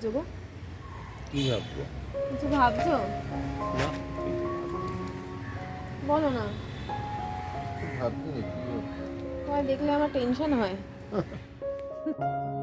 ভাবছ গো? কি ভাববো? কিছু ভাবছ? না। বলো না। ভাবছি না কি? দেখলে আমার টেনশন হয়।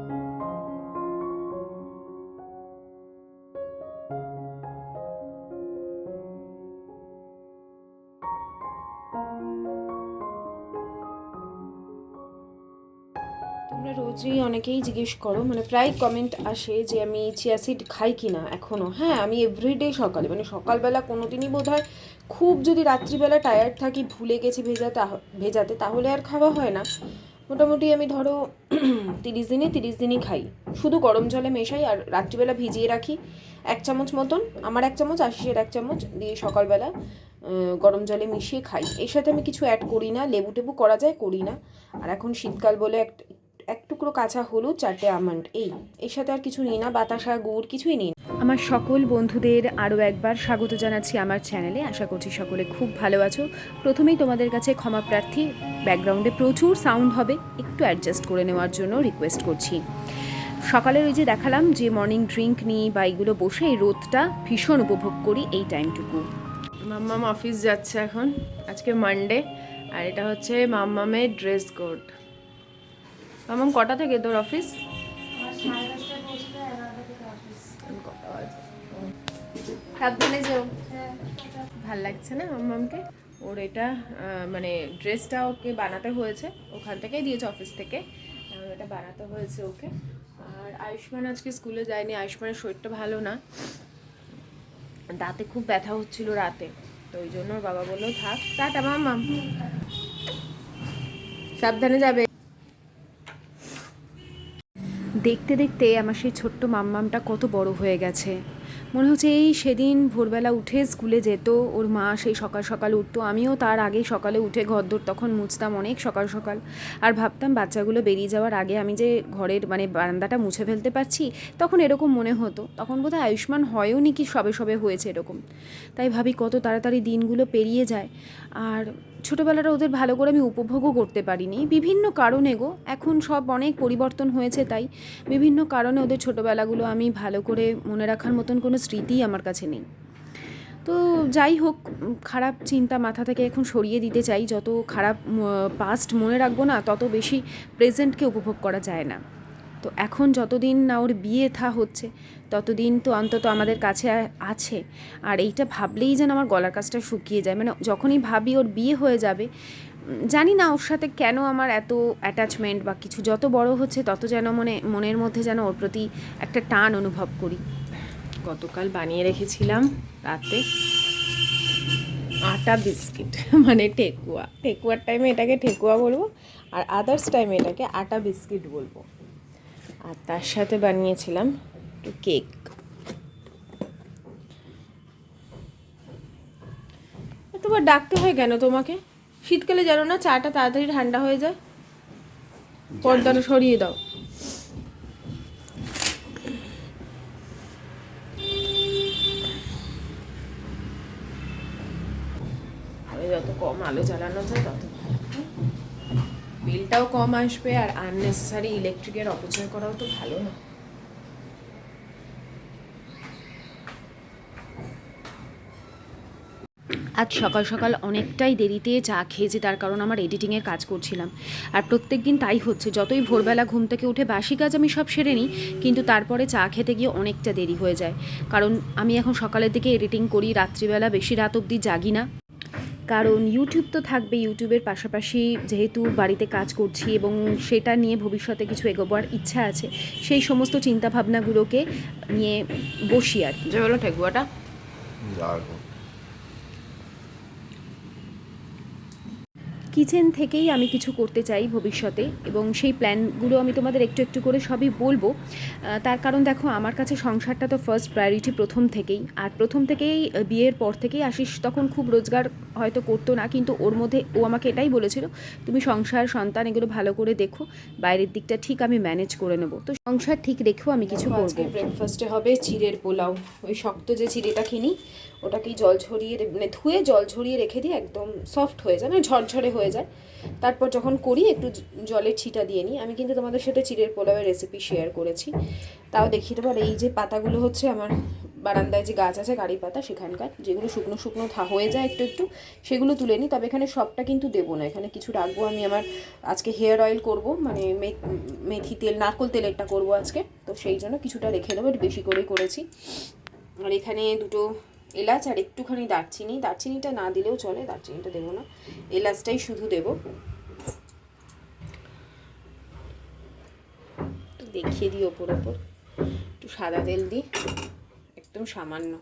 অনেকেই জিজ্ঞেস করো মানে প্রায় কমেন্ট আসে যে আমি চিয়া চিয়াসিড খাই কি না এখনও হ্যাঁ আমি এভরিডে সকালে মানে সকালবেলা কোনো দিনই বোধ হয় খুব যদি রাত্রিবেলা টায়ার্ড থাকি, ভুলে গেছি ভেজাতে ভেজাতে, তাহলে আর খাওয়া হয় না। মোটামুটি আমি ধরো তিরিশ দিনে, তিরিশ দিনই খাই। শুধু গরম জলে মেশাই আর রাত্রিবেলা ভিজিয়ে রাখি এক চামচ মতন। আমার এক চামচ, আশিসের এক চামচ দিয়ে সকালবেলা গরম জলে মিশিয়ে খাই। এর সাথে আমি কিছু অ্যাড করি না, লেবু টেবু করা যায়, করি না। আর এখন শীতকাল বলে এক এক টুকরো কাঁচা হলুদ চারটে আমন্ড এই। এর সাথে আর কিছু নিই না বাতাসা গুড় কিছুই নিই না। আমার সকল বন্ধুদের আরও একবার স্বাগত জানাচ্ছি আমার চ্যানেলে। আশা করছি সকলে খুব ভালো আছো। প্রথমেই তোমাদের কাছে ক্ষমা প্রার্থী ব্যাকগ্রাউন্ডে প্রচুর সাউন্ড হবে একটু অ্যাডজাস্ট করে নেওয়ার জন্য রিকোয়েস্ট করছি। সকালের ওই যে দেখালাম যে মর্নিং ড্রিঙ্ক নিই বা এইগুলো বসে এই রোদটা ভীষণ উপভোগ করি এই টাইমটুকু মাম্মাম অফিস যাচ্ছে এখন আজকে মানডে আর এটা হচ্ছে মাম্মামের ড্রেস কোড মাম্মাম কটা থেকে তোর অফিস। সাবধানে যেও। ভালো লাগছে না মাম্মামকে ওর এটা মানে ড্রেসটা ওকে বানাতে হয়েছে ওখান থেকেই দিয়েছে অফিস থেকে। এটা বানাতে হয়েছে ওকে। আর আয়ুষ্মান আজকে স্কুলে যায়নি আয়ুষ্মানের শরীরটা ভালো না। দাঁতে খুব ব্যথা হচ্ছিল রাতে তো ওই জন্য বাবা বলল থাক টাটা মাম্মাম সাবধানে যাবে। দেখতে দেখতে আমার সেই ছোট্ট মাম্মামটা কত বড় হয়ে গেছে। মনে হচ্ছে এই সেদিন ভোরবেলা উঠে স্কুলে যেত, ওর মা সেই সকাল সকাল উঠতো, আমিও তার আগে সকালে উঠে ঘরদোর তখন মুছতাম অনেক সকাল সকাল। আর ভাবতাম বাচ্চাগুলো বেরিয়ে যাওয়ার আগে আমি যে ঘরের মানে বারান্দাটা মুছে ফেলতে পারছি, তখন এরকম মনে হতো। তখন বোধহয় আয়ুষ্মান হয়ও নি কি সবে সবে হয়েছে এরকম। তাই ভাবি কত তাড়াতাড়ি দিনগুলো পেরিয়ে যায়। আর ছোটোবেলাটা ওদের ভালো করে আমি উপভোগও করতে পারিনি। বিভিন্ন কারণে গো, এখন সব অনেক পরিবর্তন হয়েছে তাই বিভিন্ন কারণে ওদের ছোটোবেলাগুলো আমি ভালো করে মনে রাখার মতন কোনো স্মৃতিই আমার কাছে নেই। তো যাই হোক, খারাপ চিন্তা মাথা থেকে এখন সরিয়ে দিতে চাই। যত খারাপ পাস্ট মনে রাখব না, তত বেশি প্রেজেন্টকে উপভোগ করা যায় না। তো এখন যতদিন না ওর বিয়ে থা হচ্ছে, ততদিন তো অন্তত আমাদের কাছে আছে। আর এইটা ভাবলেই যেন আমার গলার কাছটা শুকিয়ে যায়। মানে যখনই ভাবি ওর বিয়ে হয়ে যাবে জানি না ওর সাথে কেন আমার এত অ্যাটাচমেন্ট বা কিছু যত বড় হচ্ছে, তত যেন মনে, মনের মধ্যে যেন ওর প্রতি একটা টান অনুভব করি। গতকাল বানিয়ে রেখেছিলাম রাতে আটা বিস্কিট মানে ঠেকুয়া। ঠেকুয়ার টাইমে এটাকে ঠেকুয়া বলব, আর আদার্স টাইমে এটাকে আটা বিস্কিট বলব। আর তার সাথে বানিয়েছিলাম একটু কেক। তোমার ডাকতে হয় কেন তোমাকে? শীতকালে জানো না চাটা তাড়াতাড়ি ঠান্ডা হয়ে যায়। পর্দাটা সরিয়ে দাও। আরে যত কম আলো জ্বালানো যায় তত ভালো। বিলটাও কম আসবে আর আননেসেসারি ইলেকট্রিকের অপচয় করাও তো ভালো না। আজ সকাল সকাল অনেকটাই দেরিতে চা খেয়েছি, তার কারণ আমার এডিটিংয়ের কাজ করছিলাম। আর প্রত্যেক দিন তাই হচ্ছে, যতই ভোরবেলা ঘুম থেকে উঠে বাসি কাজ আমি সব সেরে নিই, কিন্তু তারপরে চা খেতে গিয়ে অনেকটা দেরি হয়ে যায়। কারণ আমি এখন সকালের দিকে এডিটিং করি, রাত্রিবেলা বেশি রাত অবধি জাগি না। কারণ ইউটিউব তো থাকবে ইউটিউবের পাশাপাশি যেহেতু বাড়িতে কাজ করছি এবং সেটা নিয়ে ভবিষ্যতে কিছু এগোবার ইচ্ছা আছে সেই সমস্ত চিন্তাভাবনাগুলোকে নিয়ে বসি আর কি। যে বলো ঠেকুয়াটা। কিচেন থেকেই আমি কিছু করতে চাই ভবিষ্যতে এবং সেই প্ল্যানগুলো আমি তোমাদের একটু একটু করে সবই বলব। তার কারণ দেখো আমার কাছে সংসারটা তো ফার্স্ট প্রায়োরিটি প্রথম থেকেই। আর প্রথম থেকেই বিয়ের পর থেকেই আশিস তখন খুব রোজগার হয়তো করতো না কিন্তু ওর মধ্যে ও আমাকে এটাই বলেছিল তুমি সংসার সন্তান এগুলো ভালো করে দেখো বাইরের দিকটা ঠিক আমি ম্যানেজ করে নেব। তো সংসার ঠিক রেখেও আমি কিছু করব। ব্রেকফাস্টে হবে চিড়ের পোলাও। ওই শক্ত যে চিড়েটা কিনি ওটাকেই জল ঝরিয়ে মানে ধুয়ে জল ঝরিয়ে রেখে দিই একদম সফট হয়ে যায় মানে ঝরঝরে হয়ে যায়। তারপর যখন করি, একটু জলের ছিটা দিয়ে নিই। আমি কিন্তু তোমাদের সাথে চিড়ের পোলাওয়ের রেসিপি শেয়ার করেছি। তাও দেবো। আর এই যে পাতাগুলো হচ্ছে আমার বারান্দায় যে গাছ আছে গাড়ি পাতা, সেখানকার, যেগুলো শুকনো শুকনো হয়ে যায় একটু একটু, সেগুলো তুলে নিই। তবে এখানে সবটা কিন্তু দেবো না। এখানে কিছু রাখব। আমি আমার আজকে হেয়ার অয়েল করব মানে মেথি তেল, নারকোল তেলেরটা করব আজকে। তো সেই জন্য কিছুটা রেখে দেবো। বেশি করেই করেছি। আর এখানে দুটো এলাচ আর একটুখানি দারচিনি। দারচিনিটা না দিলেও চলে, দারচিনিটা দেবো না। এলাচটাই শুধু দেব। দেখিয়ে দিই ওপর ওপর। একটু সাদা তেল দিই। একদম সামান্য।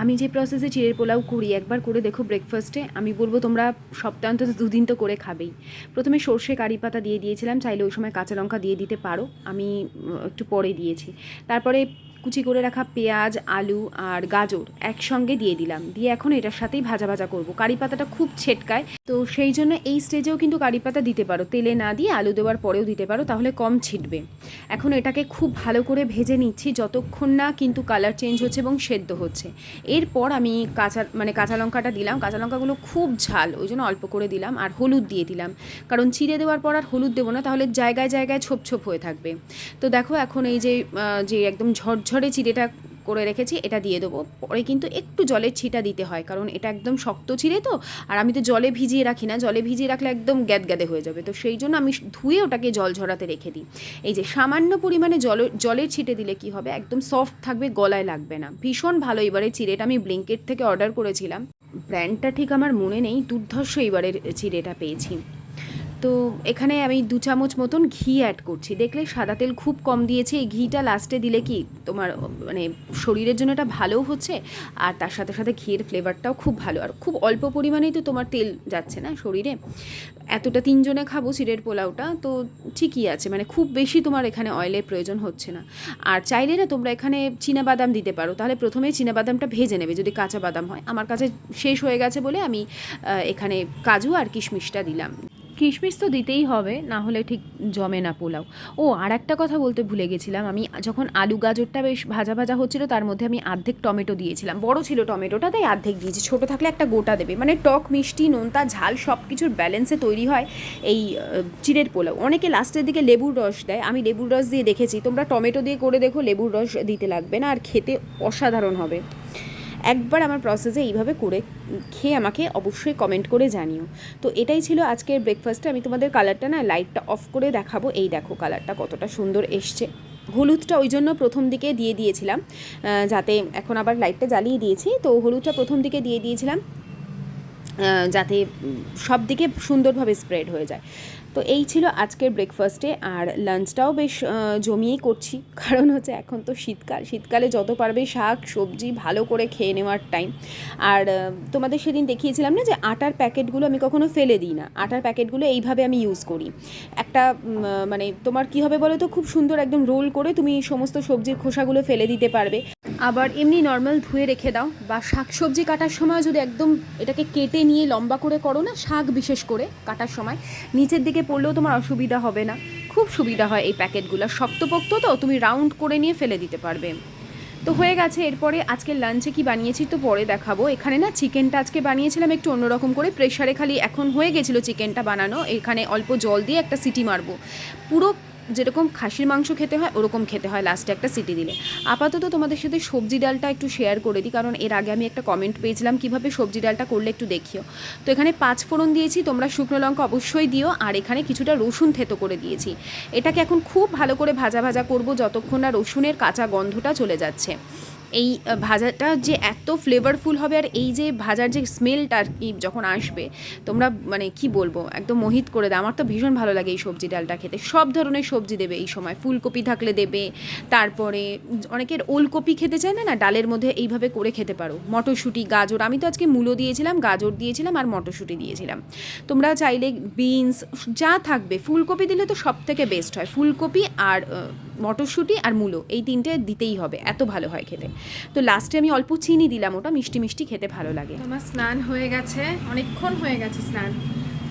আমি যে প্রসেসে চিড়ের পোলাও করি, একবার করে দেখো ব্রেকফাস্টে আমি বলব তোমরা সপ্তাহে অন্তত দুদিন তো করে খাবেই। প্রথমে সর্ষে কারি পাতা দিয়ে দিয়েছিলাম, চাইলে ওই সময় কাঁচা লঙ্কা দিয়ে দিতে পারো, আমি একটু পরে দিয়েছি। তারপরে কুচি করে রাখা পেঁয়াজ, আলু আর গাজর একসঙ্গে দিয়ে দিলাম। দিয়ে এখন এটার সাথেই ভাজা ভাজা করব। কারি পাতাটা খুব ছেটকায়, তো সেই জন্য এই স্টেজেও কিন্তু কারি পাতা দিতে পারো। তেলে না দিয়ে আলু দেওয়ার পরেও দিতে পারো, তাহলে কম ছিটবে। এখন এটাকে খুব ভালো করে ভেজে নিচ্ছি, যতক্ষণ না কিন্তু কালার চেঞ্জ হচ্ছে এবং সেদ্ধ হচ্ছে। এরপর আমি কাঁচা মানে কাঁচা লঙ্কাটা দিলাম। কাঁচা লঙ্কাগুলো খুব ঝাল, ওই জন্য অল্প করে দিলাম আর হলুদ দিয়ে দিলাম। কারণ চিড়ে দেওয়ার পর আর হলুদ দেবো না, তাহলে জায়গায় জায়গায় ছোপ ছোপ হয়ে থাকবে। তো দেখো এখন এই যে যে একদম ঝরঝরে চিড়েটা করে রেখেছি, এটা দিয়ে দেবো। পরে কিন্তু একটু জলের ছিটা দিতে হয়, কারণ এটা একদম শক্ত চিড়ে তো, আর আমি তো জলে ভিজিয়ে রাখি না, জলে ভিজিয়ে রাখলে একদম গ্যাদ গ্যাদে হয়ে যাবে। তো সেই জন্য আমি ধুয়ে ওটাকে জল ঝরাতে রেখে দিই। এই যে সামান্য পরিমাণে জল, জলের ছিটে দিলে কি হবে? একদম সফট থাকবে, গলায় লাগবে না। ভীষণ ভালো এবারে চিড়েটা আমি ব্লিঙ্কেট থেকে অর্ডার করেছিলাম। ব্র্যান্ডটা ঠিক আমার মনে নেই, দুর্ধর্ষ এবারের চিড়েটা পেয়েছি। তো এখানে আমি দু চামচ মতন ঘি অ্যাড করছি। দেখলে সাদা তেল খুব কম দিয়েছি। এই ঘিটা লাস্টে দিলে কি তোমার মানে শরীরের জন্য এটা ভালোও হচ্ছে আর তার সাথে সাথে ঘিয়ের ফ্লেভারটাও খুব ভালো। আর খুব অল্প পরিমাণেই তো তোমার তেল যাচ্ছে না শরীরে। এতটা তিনজনে খাব চিড়ের পোলাওটা, তো ঠিকই আছে। মানে খুব বেশি তোমার এখানে অয়েলের প্রয়োজন হচ্ছে না। আর চাইলে না তোমরা এখানে বাদাম দিতে পারো। তাহলে প্রথমে বাদামটা ভেজে নেবে যদি কাঁচা বাদাম হয়। আমার কাছে শেষ হয়ে গেছে বলে আমি এখানে কাজু আর কিশমিশটা দিলাম। কিশমিশ তো দিতেই হবে, না হলে ঠিক জমে না পোলাও। ও আর একটা কথা বলতে ভুলে গেছিলাম, আমি যখন আলু গাজরটা বেশ ভাজা ভাজা হচ্ছিল, তার মধ্যে আমি অর্ধেক টমেটো দিয়েছিলাম। বড় ছিল টমেটোটা, তাই অর্ধেক দিয়েছি। ছোটো থাকলে একটা গোটা দেবে। মানে টক, মিষ্টি, নোনতা, ঝাল সব কিছুর ব্যালেন্সে তৈরি হয় এই চিড়ের পোলাও। অনেকে লাস্টের দিকে লেবুর রস দেয়। আমি লেবুর রস দিয়ে দেখেছি। তোমরা টমেটো দিয়ে করে দেখো, লেবুর রস দিতে লাগবে না, আর খেতে অসাধারণ হবে। একবার আমার প্রসেসে এইভাবে করে খেয়ে আমাকে অবশ্যই কমেন্ট করে জানিও। তো এটাই ছিল আজকের ব্রেকফাস্টে আমি তোমাদের কালারটা না লাইটটা অফ করে দেখাবো। এই দেখো কালারটা কতটা সুন্দর এসছে। হলুদটা ওই জন্য প্রথম দিকে দিয়ে দিয়েছিলাম যাতে এখন আবার লাইটটা জ্বালিয়ে দিয়েছি। তো হলুদটা প্রথম দিকে দিয়ে দিয়েছিলাম যাতে সব দিকে সুন্দরভাবে স্প্রেড হয়ে যায়। তো এই ছিল আজকের ব্রেকফাস্টে আর লাঞ্চটাও বেশ জমিয়েই করছি। কারণ হচ্ছে এখন তো শীতকাল, শীতকালে যত পারবে শাক, সবজি ভালো করে খেয়ে নেওয়ার টাইম আর তোমাদের সেদিন দেখিয়েছিলাম না যে আটার প্যাকেটগুলো আমি কখনো ফেলে দিই না। আটার প্যাকেটগুলো এইভাবে আমি ইউজ করি। একটা মানে তোমার কী হবে বলো তো, খুব সুন্দর একদম রোল করে তুমি সমস্ত সবজির খোসাগুলো ফেলে দিতে পারবে। আবার এমনি নর্মাল ধুয়ে রেখে দাও, বা শাক সবজি কাটার সময় যদি একদম এটাকে কেটে নিয়ে লম্বা করে করো না, শাক বিশেষ করে কাটার সময়, নিচের দিকে পড়লেও তোমার অসুবিধা হবে না। খুব সুবিধা হয় এই প্যাকেটগুলো। শক্তপোক্ত তো, তুমি রাউন্ড করে নিয়ে ফেলে দিতে পারবে। তো হয়ে গেছে, এরপরে আজকে লাঞ্চে কি বানিয়েছি তো পরে দেখাবো। এখানে না চিকেনটা আজকে বানিয়েছিলাম একটু অন্যরকম করে। প্রেশারে খালি এখন হয়ে গেছিল চিকেনটা বানানো। এখানে অল্প জল দিয়ে একটা সিটি মারবো। পুরো যেরকম খাসির মাংস খেতে হয়, ওরকম খেতে হয় লাস্টে একটা সিটি দিলে। আপাতত তোমাদের সাথে সবজি ডালটা একটু শেয়ার করে দিই, কারণ এর আগে আমি একটা কমেন্ট পেয়েছিলাম, কীভাবে সবজি ডালটা করলে একটু দেখিও। তো এখানে পাঁচ ফোড়ন দিয়েছি, তোমরা শুকনো লঙ্কা অবশ্যই দিও, আর এখানে কিছুটা রসুন থেতো করে দিয়েছি। এটাকে এখন খুব ভালো করে ভাজা ভাজা করব, যতক্ষণ না রসুনের কাঁচা গন্ধটা চলে যাচ্ছে। এই ভাজাটা যে এত ফ্লেভারফুল হবে আর এই যে ভাজার যে স্মেলটা আর কি যখন আসবে, তোমরা মানে কি বলব, একদম মোহিত করে দেয় আমার তো ভীষণ ভালো লাগে এই সবজি ডালটা খেতে। সব ধরনের সবজি দেবে এই সময়। ফুলকপি থাকলে দেবে, তারপরে অনেকের ওলকপি খেতে চায় না না ডালের মধ্যে এইভাবে করে খেতে পারো। মটরশুঁটি, গাজর, আমি তো আজকে মূলো দিয়েছিলাম, গাজর দিয়েছিলাম আর মটরশুঁটি দিয়েছিলাম। তোমরা চাইলে বিনস যা থাকবে, ফুলকপি দিলে তো সব থেকে বেস্ট হয়। ফুলকপি আর মটরশুঁটি আর মূলো, এই তিনটে দিতেই হবে। এত ভালো হয় খেতে। তো লাস্টে আমি অল্প চিনি দিলাম, ওটা মিষ্টি মিষ্টি খেতে ভালো লাগে। আমার স্নান হয়ে গেছে, অনেকক্ষণ হয়ে গেছে স্নান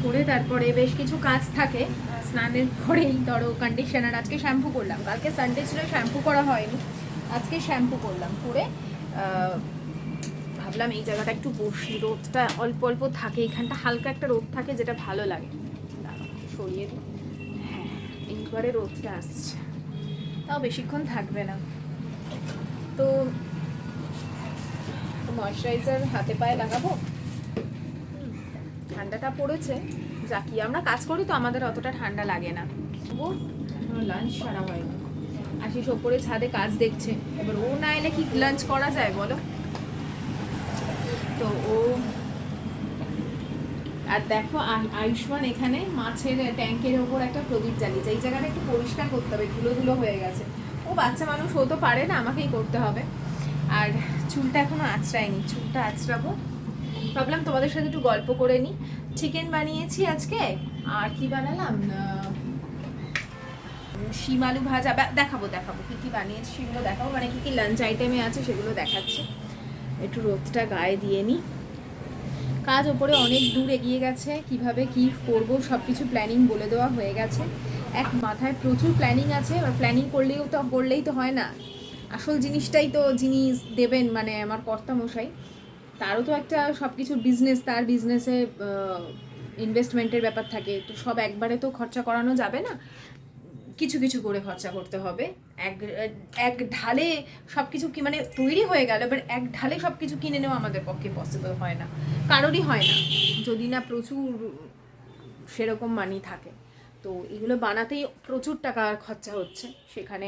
করে তারপরে বেশ কিছু কাজ থাকে। স্নানের পরেই ধরো কন্ডিশনার আজকে শ্যাম্পু করলাম, কালকে সানডে ছিল শ্যাম্পু করা হয়নি। আজকে শ্যাম্পু করলাম করে ভাবলাম এই জায়গাটা একটু বসি, রোদটা অল্প অল্প থাকে, এখানটা হালকা একটা রোদ থাকে যেটা ভালো লাগে। সরিয়ে দিই। হ্যাঁ এইবারে রোদটা আসছে। তাও বেশিক্ষণ থাকবে না। তো ময়শ্চারাইজার হাতে পায়ে লাগাবো। ঠান্ডাটা পড়েছে। যা কি আমরা কাজ করি তো, আমাদের অতটা ঠান্ডা লাগে না। লাঞ্চ সারা হয়নি। আশিস ওপরে ছাদে কাজ দেখছে। এবার ও না এলে কি লাঞ্চ করা যায় বলো? তো ও আর দেখো আয়ুষ্মান এখানে মাছের ট্যাঙ্কের ওপর একটা প্রদীপ জ্বালিয়েছে। এই জায়গাটা একটু পরিষ্কার করতে হবে ধুলো ধুলো হয়ে গেছে। ও বাচ্চা মানুষ ও তো পারে না, আমাকেই করতে হবে। আর চুলটা এখনও আঁচড়ায়নি, চুলটা আঁচড়াবো। ভাবলাম তোমাদের সাথে একটু গল্প করে নিই। চিকেন বানিয়েছি আজকে, আর কি বানালাম? শিম আলু ভাজা দেখাবো দেখাবো। কী কী বানিয়েছি সেগুলো দেখাবো। মানে কী কী লাঞ্চ আইটেমে আছে সেগুলো দেখাচ্ছি। একটু রোদটা গায়ে দিয়ে নিই। কাজ ওপরে অনেক দূর এগিয়ে গেছে, কীভাবে কি করব সব কিছু প্ল্যানিং বলে দেওয়া হয়ে গেছে। এক মাথায় প্রচুর প্ল্যানিং আছে আর প্ল্যানিং করলেও তো, করলেই তো হয় না। আসল জিনিসটাই তো জিনিস দেবেন মানে আমার কর্তামশাই, তারও তো একটা সব কিছুর বিজনেস তার বিজনেসে ইনভেস্টমেন্টের ব্যাপার থাকে। তো সব একবারে তো খরচা করানো যাবে না। কিছু কিছু করে খরচা করতে হবে। এক এক ঢালে সব কিছু কি মানে তৈরি হয়ে গেল, এবার এক ঢালে সব কিছু কিনে নেওয়া আমাদের পক্ষে পসিবল হয় না। কারোরই হয় না। যদি না প্রচুর সেরকম মানি থাকে। তো এগুলো বানাতেই প্রচুর টাকার খরচা হচ্ছে। সেখানে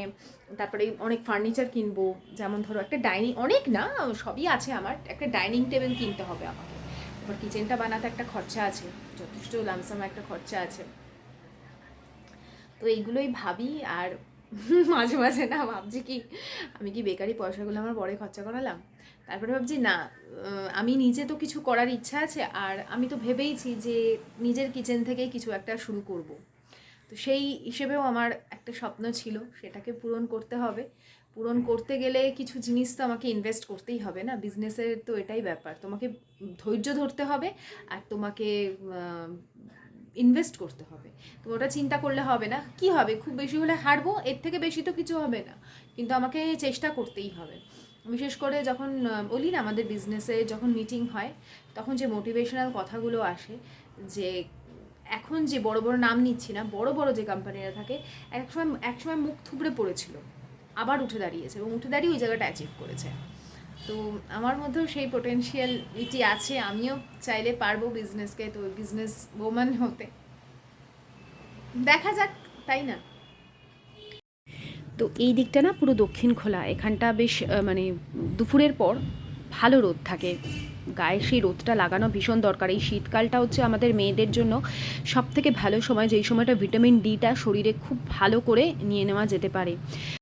তারপরে অনেক ফার্নিচার কিনবো, যেমন ধরো একটা ডাইনিং অনেক না, সবই আছে আমার। একটা ডাইনিং টেবিল কিনতে হবে আমাকে। এবার কিচেনটা বানাতে একটা খরচা আছে, যথেষ্ট লামসাম একটা খরচা আছে। তো এইগুলোই ভাবি, আর মাঝে মাঝে না ভাবছি কি, আমি কি বেকারি পয়সাগুলো আমার বড়ে খরচা করালাম? তারপরে ভাবছি না আমি নিজে তো কিছু করার ইচ্ছা আছে, আর আমি তো ভেবেইছি যে নিজের কিচেন থেকেই কিছু একটা শুরু করব। তো সেই হিসেবেও আমার একটা স্বপ্ন ছিল, সেটাকে পূরণ করতে হবে। পূরণ করতে গেলে কিছু জিনিস তো আমাকে ইনভেস্ট করতেই হবে না বিজনেসের তো এটাই ব্যাপার। তোমাকে ধৈর্য ধরতে হবে আর তোমাকে ইনভেস্ট করতে হবে। তো ওটা চিন্তা করলে হবে না। কি হবে? খুব বেশি হলে হারবো? এর থেকে বেশি তো কিছু হবে না। কিন্তু আমাকে চেষ্টা করতেই হবে। বিশেষ করে যখন বলি না আমাদের বিজনেসে যখন মিটিং হয়, তখন যে মোটিভেশনাল কথাগুলো আসে যে এখন যে বড় বড় নাম নিচ্ছি না, বড় বড় যে কোম্পানিরা থাকে, একসময় একসময় মুখ থুবড়ে পড়েছিল, আবার উঠে দাঁড়িয়েছে এবং উঠে দাঁড়িয়ে ওই জায়গাটা অ্যাচিভ করেছে। তো আমার মধ্যেও সেই পোটেনশিয়ালিটি আছে, আমিও চাইলে পারব বিজনেসকে তো বিজনেস ওম্যান হতে। দেখা যাক, তাই না? তো এই দিকটা না পুরো দক্ষিণ খোলা, এখানটা বেশ মানে দুপুরের পর ভালো রোদ থাকে। গায়ে সেই রোদটা লাগানো ভীষণ দরকার। এই শীতকালটা হচ্ছে আমাদের মেয়েদের জন্য সব থেকে ভালো সময়, যেই সময়টা ভিটামিন ডিটা শরীরে খুব ভালো করে নিয়ে নেওয়া যেতে পারে।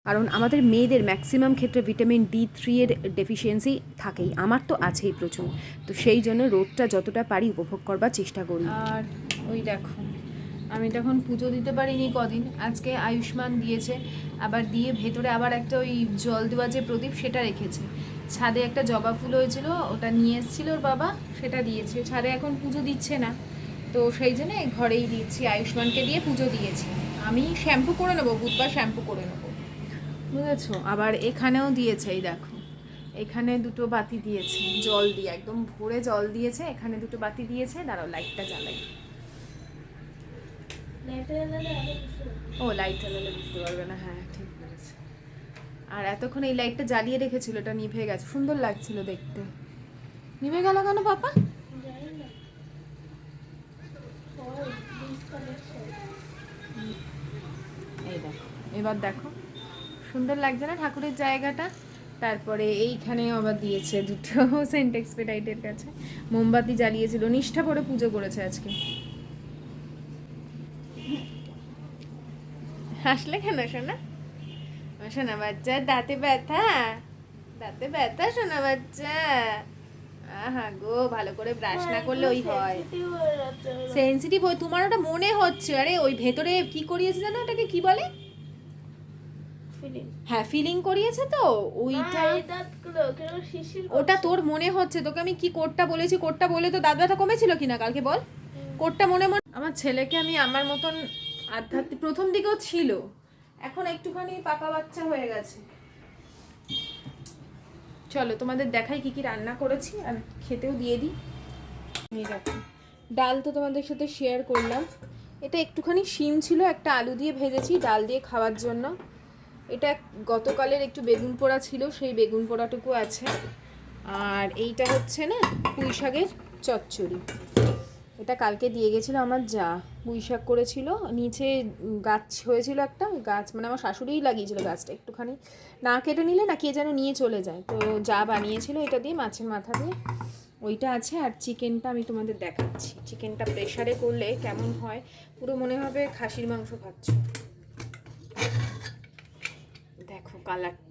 কারণ আমাদের মেয়েদের ম্যাক্সিমাম ক্ষেত্রে ভিটামিন ডি থ্রি এর ডেফিসিয়েন্সি থাকেই। আমার তো আছেই প্রচুর। তো সেই জন্য রোদটা যতটা পারি উপভোগ করবার চেষ্টা করি। আর ওই দেখো। আমি তখন পুজো দিতে পারিনি কদিন, আজকে আয়ুষ্মান দিয়েছে, আবার দিয়ে ভেতরে আবার একটা ওই জল দেওয়া যে প্রদীপ সেটা রেখেছে। ছাদে একটা জবা ফুল হয়েছিল, ওটা নিয়ে এসেছিল ওর বাবা, সেটা দিয়েছে। ছাদে এখন পুজো দিচ্ছে না, তো সেই জন্য ঘরেই দিচ্ছি, আয়ুষ্মানকে দিয়ে পুজো দিয়েছি। আমি শ্যাম্পু করে নেব, বুধবার শ্যাম্পু করে নেব। বুঝেছ? আবার এখানেও দিয়েছে, এই দেখো। এখানে দুটো বাতি দিয়েছে, জল দিয়ে, একদম ভরে জল দিয়েছে, এখানে দুটো বাতি দিয়েছে, দাঁড়াও লাইটটা জ্বালাই। ও লাইট জ্বালালে বুঝতে পারবে না হ্যাঁ ঠিক বলেছে। আর এতক্ষণ এই লাইটটা জ্বালিয়ে রেখেছিল, এটা নিভে গেছে। সুন্দর লাগছিল দেখতে। নিভে গেল কেন পাপা? এই দেখো, এবার দেখো। সুন্দর লাগছে না ঠাকুরের জায়গাটা? তারপরে এইখানে আবার দিয়েছে দুটো সেন্ট এক্সপেডাইটের কাছে। মোমবাতি জ্বালিয়েছিল। নিষ্ঠা করে পুজো করেছে আজকে। হাসলে কেন শোনা শোনা বাচ্চা দাঁতে ব্যথা? দাঁতে ব্যথা শোনা বাচ্চা? আহা গো ভালো করে ব্রাশ না করলে ওই হয় সেন্সিটিভ হয় তোমার ওটা মনে হচ্ছে। আরে ওই ভেতরে কি করিয়েছে জানো ওটাকে? কি বলে? হ্যাঁ ফিলিং করিয়েছে তো? ওইটা ওটা তোর মনে হচ্ছে। তোকে আমি কি কোডটা বলেছি? কোডটা বলে তো দাঁত ব্যথা কমেছিল কিনা? কালকে বল। কোডটা মনে মনে আমার ছেলেকে আমি আমার মতন আধ্যাত্মিক, প্রথম দিকেও ছিল, এখন একটুখানি পাকা বাচ্চা হয়ে গেছে। চলো, তোমাদের দেখাই কি কি রান্না করেছি, আর খেতেও দিয়ে দিই। দেখো, ডাল তো তোমাদের সাথে শেয়ার করলাম। এটা একটুখানি শিম ছিল, একটা আলু দিয়ে ভেজেছি, ডাল দিয়ে খাওয়ার জন্য। এটা গতকালের একটু বেগুন পোড়া ছিল, সেই বেগুন পোড়াটুকু আছে। আর এইটা হচ্ছে না, পুঁই শাকের চচ্চড়ি। এটা কালকে দিয়ে গেছিল আমার যা। শাক করেছিল। নিচে গাছ হয়েছিল একটা গাছ মানে আমার শাশুড়িই লাগিয়েছিল গাছটা একটুখানি। না কেটে নিলে না কে যেন নিয়ে চলে যায়। তো যা বানিয়েছিল এটা দিয়ে মাছের মাথা দিয়ে ওইটা আছে আর চিকেনটা আমি তোমাদের দেখাচ্ছি। চিকেনটা প্রেশারে করলে কেমন হয়? পুরো মনে হবে খাসির মাংস খাচ্ছ। দেখো কালারটা।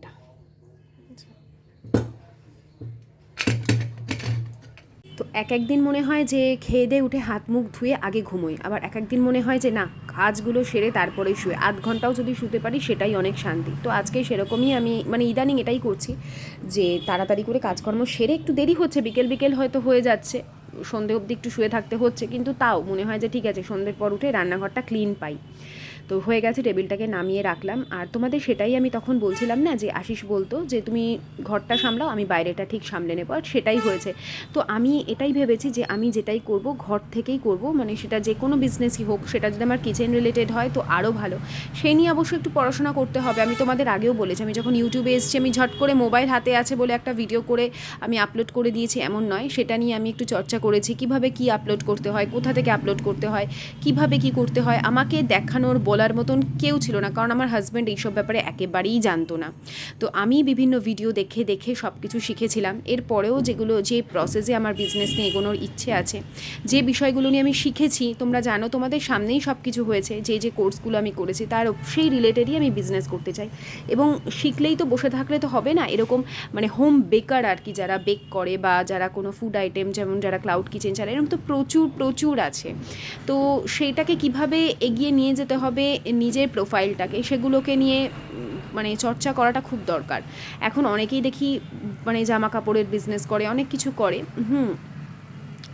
তো এক একদিন মনে হয় যে খেয়ে দিয়ে উঠে হাত মুখ ধুয়ে আগে ঘুমোই। আবার এক একদিন মনে হয় যে না, কাজগুলো সেরে তারপরেই শুয়ে। আধ ঘন্টাও যদি শুতে পারি সেটাই অনেক শান্তি। তো আজকে সেরকমই আমি মানে ইদানিং এটাই করছি যে তাড়াতাড়ি করে কাজকর্ম সেরে একটু দেরি হচ্ছে, বিকেল বিকেল হয়তো হয়ে যাচ্ছে। সন্ধে অবধি একটু শুয়ে থাকতে হচ্ছে, কিন্তু তাও মনে হয় যে ঠিক আছে, সন্ধ্যের পর উঠে রান্নাঘরটা ক্লিন পাই। তো হয়ে গেছে, টেবিলটাকে নামিয়ে রাখলাম। আর তোমাদের সেটাই আমি তখন বলছিলাম না যে আশিস বলতো যে তুমি ঘরটা সামলাও, আমি বাইরেটা ঠিক সামলে নেব, আর সেটাই হয়েছে। তো আমি এটাই ভেবেছি যে আমি যেটাই করব, ঘর থেকেই করব মানে সেটা যে কোনো বিজনেসই হোক, সেটা যদি আমার কিচেন রিলেটেড হয় তো আরও ভালো। সেই নিয়ে অবশ্যই একটু পড়াশোনা করতে হবে, আমি তোমাদের আগেও বলেছি, আমি যখন ইউটিউবে এসেছি, আমি ঝট করে মোবাইল হাতে আছে বলে একটা ভিডিও করে আমি আপলোড করে দিয়েছি, এমন নয়, সেটা নিয়ে আমি একটু চর্চা করেছি, কীভাবে কি আপলোড করতে হয়, কোথা থেকে আপলোড করতে হয়, কীভাবে কি করতে হয়, আমাকে দেখানোর, বলার মতন কেউ ছিল না, কারণ আমার হাজব্যান্ড এইসব ব্যাপারে একেবারেই জানতো না। তো আমি বিভিন্ন ভিডিও দেখে দেখে সব কিছু শিখেছিলাম। এরপরেও যেগুলো, যে প্রসেসে আমার বিজনেস নিয়ে এগোনোর ইচ্ছে আছে, যে বিষয়গুলো নিয়ে আমি শিখেছি, তোমরা জানো, তোমাদের সামনেই সব কিছু হয়েছে, যে যে কোর্সগুলো আমি করেছি, তার সেই রিলেটেডই আমি বিজনেস করতে চাই। এবং শিখলেই তো বসে থাকলে তো হবে না, এরকম মানে হোম বেকার আর কি, যারা বেক করে বা যারা কোনো ফুড আইটেম যেমন যারা ক্লাউড কিচেন চালায় এরকম তো প্রচুর প্রচুর আছে। তো সেইটাকে কীভাবে এগিয়ে নিয়ে যেতে হবে নিজের প্রোফাইলটাকে সেগুলোকে নিয়ে মানে চর্চা করাটা খুব দরকার। এখন অনেকেই দেখি মানে জামা কাপড়ের বিজনেস করে, অনেক কিছু করে, হুম।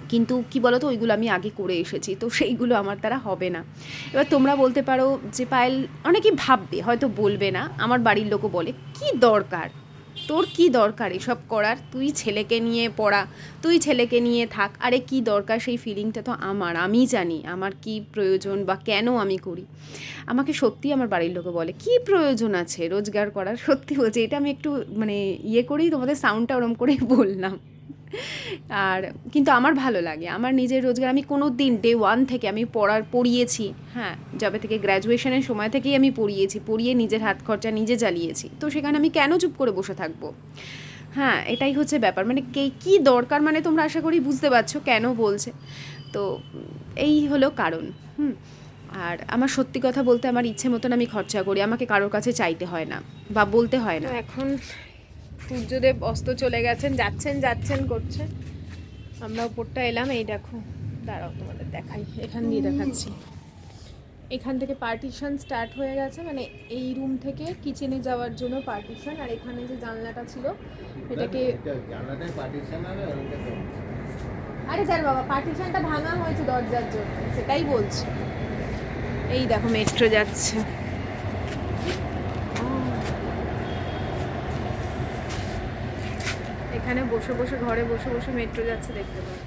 কিন্তু কি বলতো, ওইগুলো আমি আগে করে এসেছি, তো সেইগুলো আমার দ্বারা হবে না। এবার তোমরা বলতে পারো যে, পায়েল, অনেকেই ভাববে, হয়তো বলবে না, আমার বাড়ির লোকও বলে, কি দরকার? তোর কি দরকার এসব করার? তুই ছেলেকে নিয়ে পড়া, তুই ছেলেকে নিয়ে থাক। আরে কি দরকার সেই ফিলিংটা তো আমার? আমি জানি আমার কি প্রয়োজন বা কেন আমি করি। আমাকে সত্যি আমার বাড়ির লোকে বলে, কি প্রয়োজন আছে রোজগার করার? সত্যি বলছে, এটা আমি একটু মানে ইয়ে করেই তোমাদের সাউন্ডটা ওরম করেই বললাম। আর কিন্তু আমার ভালো লাগে, আমার নিজের রোজগার, আমি কোনো দিন ডে ওয়ান থেকে আমি পড়ার, পড়িয়েছি হ্যাঁ যবে থেকে গ্র্যাজুয়েশনের সময় থেকেই আমি পড়িয়েছি, পড়িয়ে নিজের হাত খরচা নিজে চালিয়েছি, তো সেখানে আমি কেন চুপ করে বসে থাকব? হ্যাঁ এটাই হচ্ছে ব্যাপার মানে কে, কী দরকার মানে তোমরা আশা করি বুঝতে পারছ কেন বলছে, তো এই হলো কারণ, হুম, আর আমার সত্যি কথা বলতে আমার ইচ্ছে মতন আমি খরচা করি, আমাকে কারোর কাছে চাইতে হয় না, বা বলতে হয় না। এখন সূর্যদেব অস্ত চলে গেছেন যাচ্ছেন যাচ্ছেন করছেন। আমরা উপরটা এলাম এই দেখো। দাঁড়াও তোমাদের দেখাই। এখান দিয়ে দেখাচ্ছি। এখান থেকে পার্টিশন স্টার্ট হয়ে গেছে মানে এই রুম থেকে কিচেনে যাওয়ার জন্য পার্টিশন আর এখানে যে জানলাটা ছিল এটাকে আরে স্যার বাবা পার্টিশনটা ভাঙা হয়েছে দরজার জন্য সেটাই বলছি। এই দেখো মেট্রো যাচ্ছে। এখানে বসে বসে ঘরে বসে বসে মেট্রো যাচ্ছে দেখতে পাবো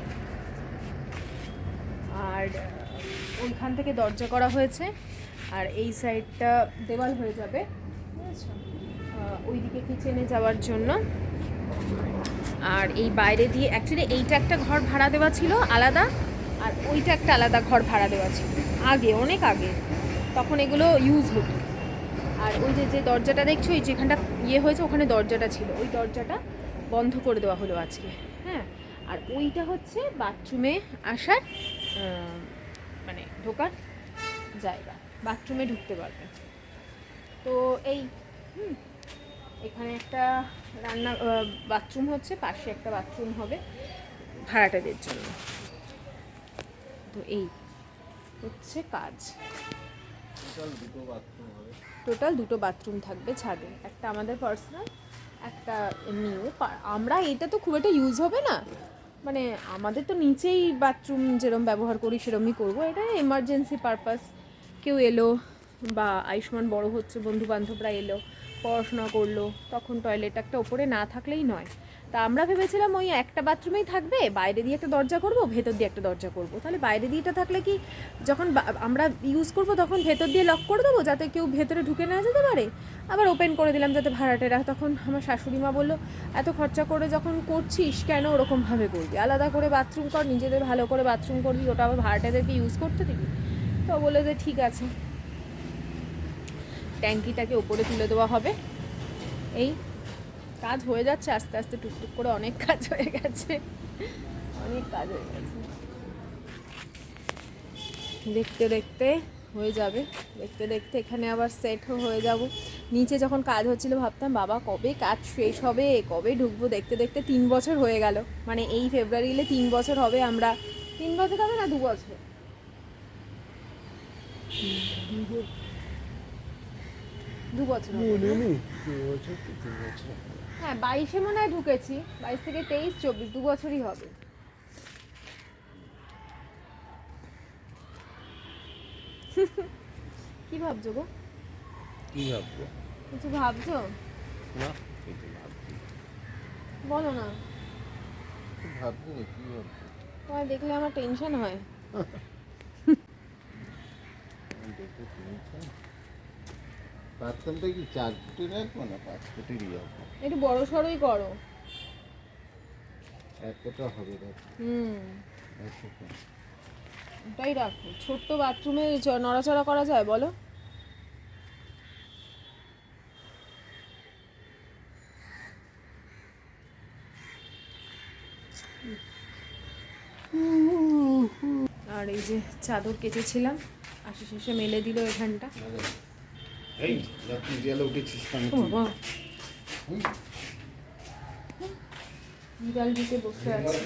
আর ওইখান থেকে দরজা করা হয়েছে, আর এই সাইডটা দেওয়াল হয়ে যাবে। ওইদিকে কিচেনে যাওয়ার জন্য। আর এই বাইরে দিয়ে অ্যাকচুয়ালি এইটা একটা ঘর ভাড়া দেওয়া ছিল, আলাদা, আর ওইটা একটা আলাদা ঘর ভাড়া দেওয়া ছিল। আগে, অনেক আগে। তখন এগুলো ইউজ হতো। আর ওই যে যে দরজাটা দেখছ ওই যেখানটা ইয়ে হয়েছে, ওখানে দরজাটা ছিল। ওই দরজাটা বন্ধ করে দেওয়া হলো আজকে হ্যাঁ? আর ওইটা হচ্ছে বাথরুমে আসার মানে ঢোকার জায়গা বাথরুমে ঢুকতে পারবে তো এই হুম এখানে একটা রান্না বাথরুম হচ্ছে পাশে একটা বাথরুম হবে ভাড়াটাদের জন্য। তো এই হচ্ছে কাজ। দুটো বাথরুম টোটাল দুটো বাথরুম থাকবে ছাদে একটা আমাদের পার্সোনাল একটা এমনিও আমরা এটা তো খুব একটা ইউজ হবে না। মানে আমাদের তো নিচেই বাথরুম যেরম ব্যবহার করি, সেরমই করব। এটা এমার্জেন্সি পারপাস কেউ এলো বা আয়ুষ্মান বড় হচ্ছে বন্ধু বান্ধবরা এলো, পড়াশোনা করল, তখন টয়লেট একটা ওপরে না থাকলেই নয়। তা আমরা ভেবেছিলাম ওই একটা বাথরুমেই থাকবে, বাইরে দিয়ে একটা দরজা করব, ভেতর দিয়ে একটা দরজা করব। তাহলে বাইরে দিয়েটা থাকলে কি যখন আমরা ইউজ করব তখন ভেতর দিয়ে লক করে দেবো যাতে কেউ ভেতরে ঢুকে না যেতে পারে? আবার ওপেন করে দিলাম যাতে ভাড়াটেরা, তখন আমার শাশুড়ি মা বলল, এত খরচা করে যখন করছিস কেন ওরকমভাবে করবি? আলাদা করে বাথরুম কর, নিজেদের ভালো করে বাথরুম করবি, ওটা আবার ভাড়াটেদেরকে ইউজ করতে দিবি? তো বলে যে, ঠিক আছে। ট্যাঙ্কিটাকে ওপরে তুলে দেওয়া হবে। এই কাজ হয়ে যাচ্ছে আস্তে আস্তে টুকটুক করে অনেক কাজ হয়ে গেছে। অনেক কাজ হয়ে গেছে। দেখতে দেখতে হয়ে যাবে। দেখতে দেখতে এখানে আবার সেটও হয়ে যাব। নিচে যখন কাজ হচ্ছিল ভাবতাম বাবা কবে কাজ শেষ হবে? কবে ঢুকবো? দেখতে দেখতে তিন বছর হয়ে গেল। মানে এই ফেব্রুয়ারি এলে তিন বছর হবে আমরা। তিন বছর হবে না দু বছর? দু বছর? হ্যাঁ বাইশে মনে হয় ঢুকেছি। বাইশ থেকে তেইশ চব্বিশ দু বছরই হবে। কি ভাবছ গো? কি ভাববো কিছু ভাবছ? না কিছু ভাবছি বলো না। ভাবছি না কি ভাববো তোমার দেখলে আমার টেনশন হয়। দেখতে শুনছেন বাথরুমটা কি চার ফুটের রাখব না পাঁচ ফুটেরই রাখব একটু বড় সড়োই করো। এতটা হবে হুম। ওটাই রাখো। ছোট্ট বাথরুমে নড়াচড়া করা যায় বলো? আর এই যে চাদর কেচেছিলাম আশি শেষে মেলে দিল এখানটা। এই রাত্রি জেলে উঠেছিস কেন বিড়াল দিতে বসে আছে।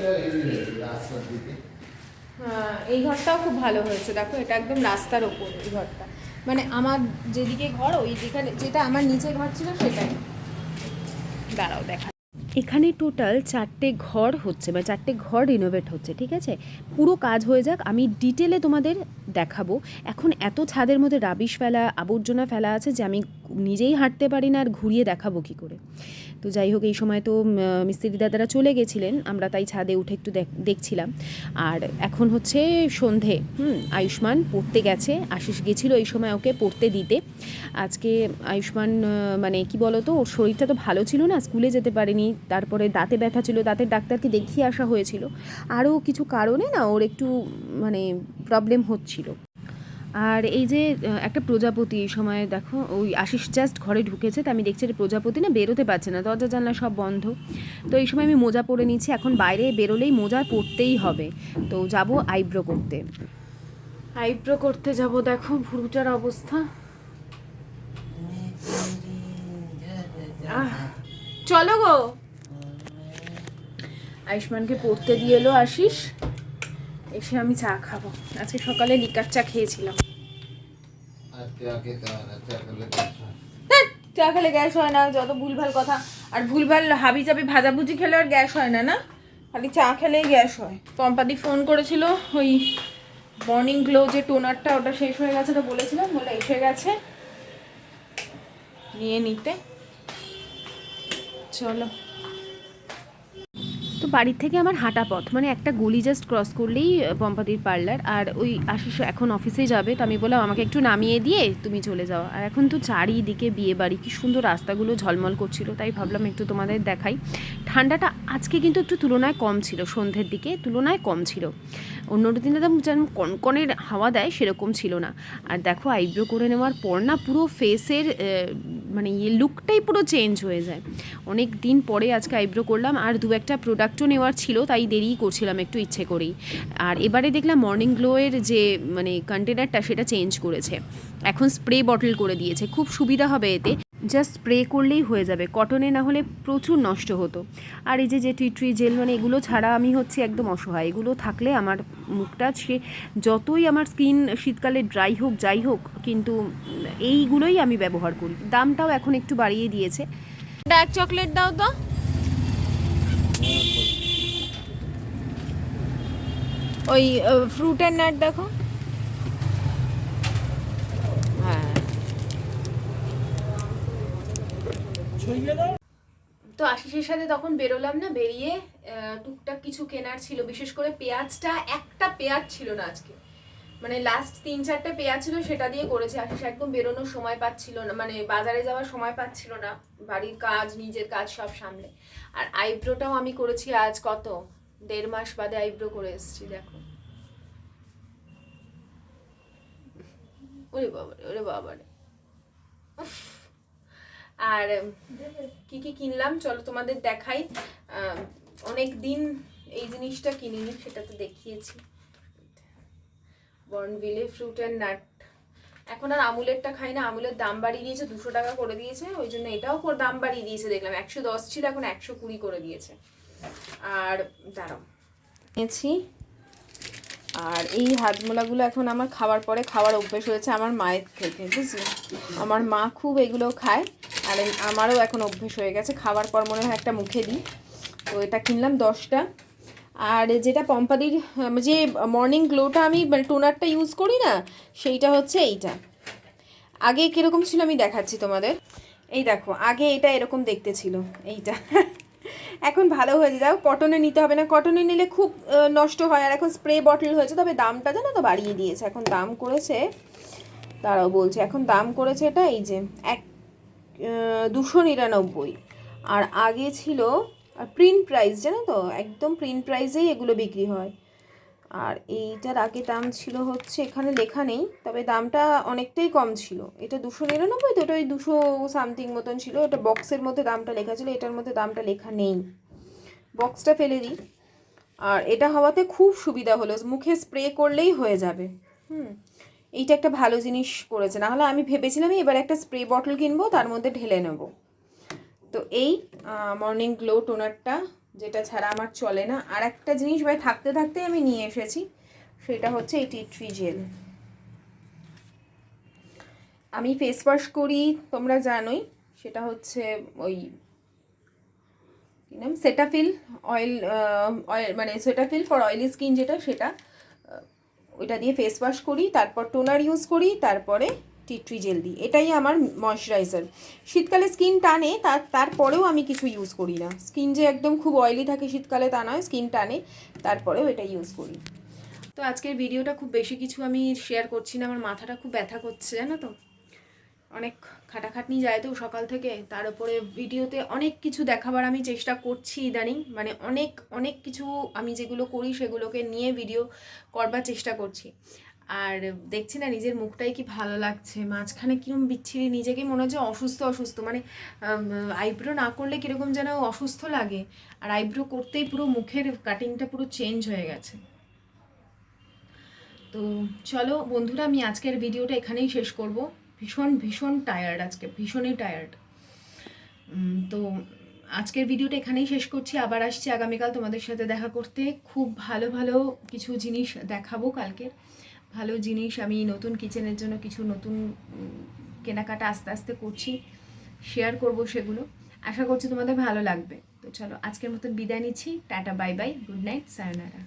হ্যাঁ এই ঘরটাও খুব ভালো হয়েছে। দেখো এটা একদম রাস্তার ওপর এই ঘরটা। মানে আমার যেদিকে ঘর ওই যেখানে যেটা আমার নিচে ঘর ছিল সেটাই। দাঁড়াও দেখা এখানে টোটাল চারটে ঘর হচ্ছে বা চারটে ঘর রিনোভেট হচ্ছে, ঠিক আছে? পুরো কাজ হয়ে যাক, আমি ডিটেলে তোমাদের দেখাবো। এখন এত ছাদের মধ্যে রাবিশ ফেলা, আবর্জনা ফেলা আছে যে আমি নিজেই হাঁটতে পারি না আর ঘুরিয়ে দেখাবো কি করে? তো যাই হোক, এই সময় তো মিস্ত্রি দাদারা চলে গেছিলেন, আমরা তাই ছাদে উঠে একটু দেখ- দেখছিলাম। আর এখন হচ্ছে সন্ধে, হুম, আয়ুষ্মান পড়তে গেছে, আশিস গেছিল এই সময় ওকে পড়তে দিতে। আজকে আয়ুষ্মান মানে কি বলতো, ওর শরীরটা তো ভালো ছিল না, স্কুলে যেতে পারেনি তারপরে দাঁতে ব্যথা ছিল, দাঁতের ডাক্তারকে দেখিয়ে আসা হয়েছিল। আরও কিছু কারণে না ওর একটু মানে প্রবলেম হচ্ছিল। আর এই যে একটা প্রজাপতি এই সময় দেখো, ওই আশিস জাস্ট ঘরে ঢুকেছে, তো আমি দেখছি যে প্রজাপতি না বেরোতে পারছে না, দরজা, জানলা সব বন্ধ। তো এই সময় আমি মোজা পরে নিচ্ছি এখন বাইরে বেরোলেই মোজা পরতেই হবে। তো যাব আইব্রো করতে। আইব্রো করতে যাব, দেখো ভুরুটার অবস্থা। চলো গো। আয়ুষ্মানকে পড়তে দিয়ে এলো আশিস। এসে আমি চা খাব। আজকে সকালে লিকার চা খেয়েছিলাম। চা খেলে গ্যাস হয় না, যত ভুলভাল কথা। আর ভুলভাল হাবি জাবি ভাজাভুজি খেলে আর গ্যাস হয় না না? খালি চা খেলেই গ্যাস হয়। পম্পাদি ফোন করেছিল, ওই মর্নিং গ্লো যে টোনারটা ওটা শেষ হয়ে গেছে তো বলেছিলাম, বলে এসে গেছে। নিয়ে নিতে। চলো। তো বাড়ির থেকে আমার হাঁটা পথ মানে একটা গলি জাস্ট ক্রস করলেই পম্পাদির পার্লার। আর ওই আশিস এখন অফিসে যাবে, তো আমি বললাম, আমাকে একটু নামিয়ে দিয়ে তুমি চলে যাও। আর এখন তো চারিদিকে বিয়ে বাড়ি কি সুন্দর রাস্তাগুলো ঝলমল করছিল, তাই ভাবলাম একটু তোমাদের দেখাই। ঠান্ডাটা আজকে কিন্তু একটু তুলনায় কম ছিল, সন্ধ্যের দিকে তুলনায় কম ছিল। অন্য দিনে তো যেমন কনকনের হাওয়া দেয়, সেরকম ছিল না। আর দেখো আইব্রো করে নেওয়ার পর না পুরো ফেসের মানে ইয়ে লুকটাই পুরো চেঞ্জ হয়ে যায়। অনেক দিন পরে আজকে আইব্রো করলাম, আর দু একটা প্রোডাক্টও নেওয়ার ছিল, তাই দেরিই করছিলাম একটু ইচ্ছে করেই। আর এবারে দেখলাম মর্নিং গ্লোয়ের যে মানে কন্টেনারটা সেটা চেঞ্জ করেছে। এখন স্প্রে বটল করে দিয়েছে, খুব সুবিধা হবে এতে। জাস্ট স্প্রে করলেই হয়ে যাবে। কটনে না হলে প্রচুর নষ্ট হতো। আর এই যে যে টি ট্রি জেল মানে এগুলো ছাড়া আমি হচ্ছে একদম অসহায়। এগুলো থাকলে আমার মুখটা সে যতই আমার স্কিন শীতকালে ড্রাই হোক, যাই হোক, কিন্তু এইগুলোই আমি ব্যবহার করি। দামটাও এখন একটু বাড়িয়ে দিয়েছে। ডার্ক চকলেট দাও তো। ওই ফ্রুটের নাট দেখো হ্যাঁ তো আশিসের সাথে তখন বেরোলাম না, বেরিয়ে টুকটাক কিছু কেনার ছিল, বিশেষ করে পেঁয়াজটা, একটা পেঁয়াজ ছিল না আজকে। মানে লাস্ট তিন চারটে পেঁয়াজ ছিল, সেটা দিয়ে করেছে। আশিস একদম বেরোনোর সময় পাচ্ছিল না মানে বাজারে যাওয়ার সময় পাচ্ছিল না। বাড়ির কাজ, নিজের কাজ সব সামলে। আর আইব্রোটাও আমি করেছি আজ কত? দেড় মাস বাদে আইব্রো করে এসেছি, দেখো। ওরে বাবারে, ওরে উফ। আর কি কি কিনলাম? চলো তোমাদের দেখাই। অনেক দিন এই জিনিসটা কিনিনি, সেটা তো দেখিয়েছি। বর্নভিলে ফ্রুট অ্যান্ড নাট এখন আর আমুলেরটা খাই না, আমুলের দাম বাড়িয়ে দিয়েছে, দুশো টাকা করে দিয়েছে, ওই জন্য এটাও দাম বাড়িয়ে দিয়েছে, দেখলাম। একশো দশ ছিল, এখন একশো কুড়ি করে দিয়েছে। আর, দাঁড়াও। নিয়েছি আর এই হাতমোলাগুলো এখন আমার খাওয়ার পরে খাওয়ার অভ্যেস হয়েছে আমার মায়ের থেকে, বুঝলি? আমার মা খুব এগুলো খায়। আর আমারও এখন অভ্যেস হয়ে গেছে। খাওয়ার পর মনে হয় একটা মুখে দিই। তো এটা কিনলাম দশটা। আর যেটা পম্পাদির যে মর্নিং গ্লোটা আমি টোনারটা ইউজ করি না, সেইটা হচ্ছে এইটা। আগে কীরকম ছিল আমি দেখাচ্ছি তোমাদের। এই দেখো, আগে এটা এরকম দেখতে ছিল, এইটা। এখন ভালো হয়েছে। যাও কটনে নিতে হবে না। কটনে নিলে খুব নষ্ট হয়। আর এখন স্প্রে বটল হয়েছে, তবে দামটা জানো তো বাড়িয়ে দিয়েছে। এখন দাম করেছে তারাও বলছে, এখন দাম করেছে এটা এই যে, এক দুশো নিরানব্বই। আর আগে ছিল, আর প্রিন্ট প্রাইস জানো তো? একদম প্রিন্ট প্রাইসেই এগুলো বিক্রি হয়। আর এইটার আগে দাম ছিল হচ্ছে, এখানে লেখা নেই, তবে দামটা অনেকটাই কম ছিল। এটা দুশো নিরানব্বই, তো ওটা ওই দুশো সামথিং মতন ছিল। ওটা বক্সের মধ্যে দামটা লেখা ছিল, এটার মধ্যে দামটা লেখা নেই। বক্সটা ফেলে দিই। আর এটা হওয়াতে খুব সুবিধা হলো, মুখে স্প্রে করলেই হয়ে যাবে। হুম। এইটা একটা ভালো জিনিস করেছে। নাহলে আমি ভেবেছিলাম এবার একটা স্প্রে বটল কিনবো, তার মধ্যে ঢেলে নেব। তো এই মর্নিং গ্লো টোনারটা যেটা ছাড়া আমার চলে না। আর একটা জিনিস ভাই, থাকতে থাকতে আমি নিয়ে এসেছি, সেটা হচ্ছে এই টি ট্রি জেল আমি ফেস ওয়াশ করি, তোমরা জানোই, সেটা হচ্ছে ওই, কি নাম? সেটাফিল অয়েল অয়েল মানে সেটাফিল ফর অয়েলি স্কিন যেটা, সেটা ওইটা দিয়ে ফেস ওয়াশ করি, তারপর টোনার ইউজ করি, তারপরে টিট্রি জেল দিই। এটাই আমার ময়শ্চারাইজার শীতকালে স্কিন টানে তার তারপরেও আমি কিছু ইউজ করি না। স্কিন যে একদম খুব অয়েলি থাকে শীতকালে তা নয় স্কিন টানে, তারপরেও এটা ইউজ করি। তো আজকের ভিডিওটা খুব বেশি কিছু আমি শেয়ার করছি না, আমার মাথাটা খুব ব্যথা করছে, জানো তো? অনেক খাটাখাটনি যায় তো সকাল থেকে। তার উপরে ভিডিওতে অনেক কিছু দেখাবার আমি চেষ্টা করছি ইদানিং। মানে অনেক অনেক কিছু আমি যেগুলো করি সেগুলোকে নিয়ে ভিডিও করবার চেষ্টা করছি। আর দেখছি না নিজের মুখটাই কি ভালো লাগছে। মাঝখানে কীরকম বিচ্ছিরি, নিজেকে মনে হচ্ছে অসুস্থ অসুস্থ। মানে আইব্রো না করলে কীরকম যেন অসুস্থ লাগে। আর আইব্রো করতেই পুরো মুখের কাটিংটা পুরো চেঞ্জ হয়ে গেছে। তো চলো বন্ধুরা, আমি আজকের ভিডিওটা এখানেই শেষ করব। ভীষণ ভীষণ টায়ার্ড আজকে, ভীষণই টায়ার্ড তো আজকের ভিডিওটা এখানেই শেষ করছি। আবার আসছি আগামীকাল তোমাদের সাথে দেখা করতে। খুব ভালো ভালো কিছু জিনিস দেখাবো কালকে। ভালো জিনিস আমি নতুন কিচেনের জন্য কিছু নতুন কেনাকাটা আস্তে আস্তে করছি। শেয়ার করব সেগুলো। আশা করছি তোমাদের ভালো লাগবে। তো চলো আজকের মতন বিদায় নিচ্ছি। Tata bye bye good night sayonara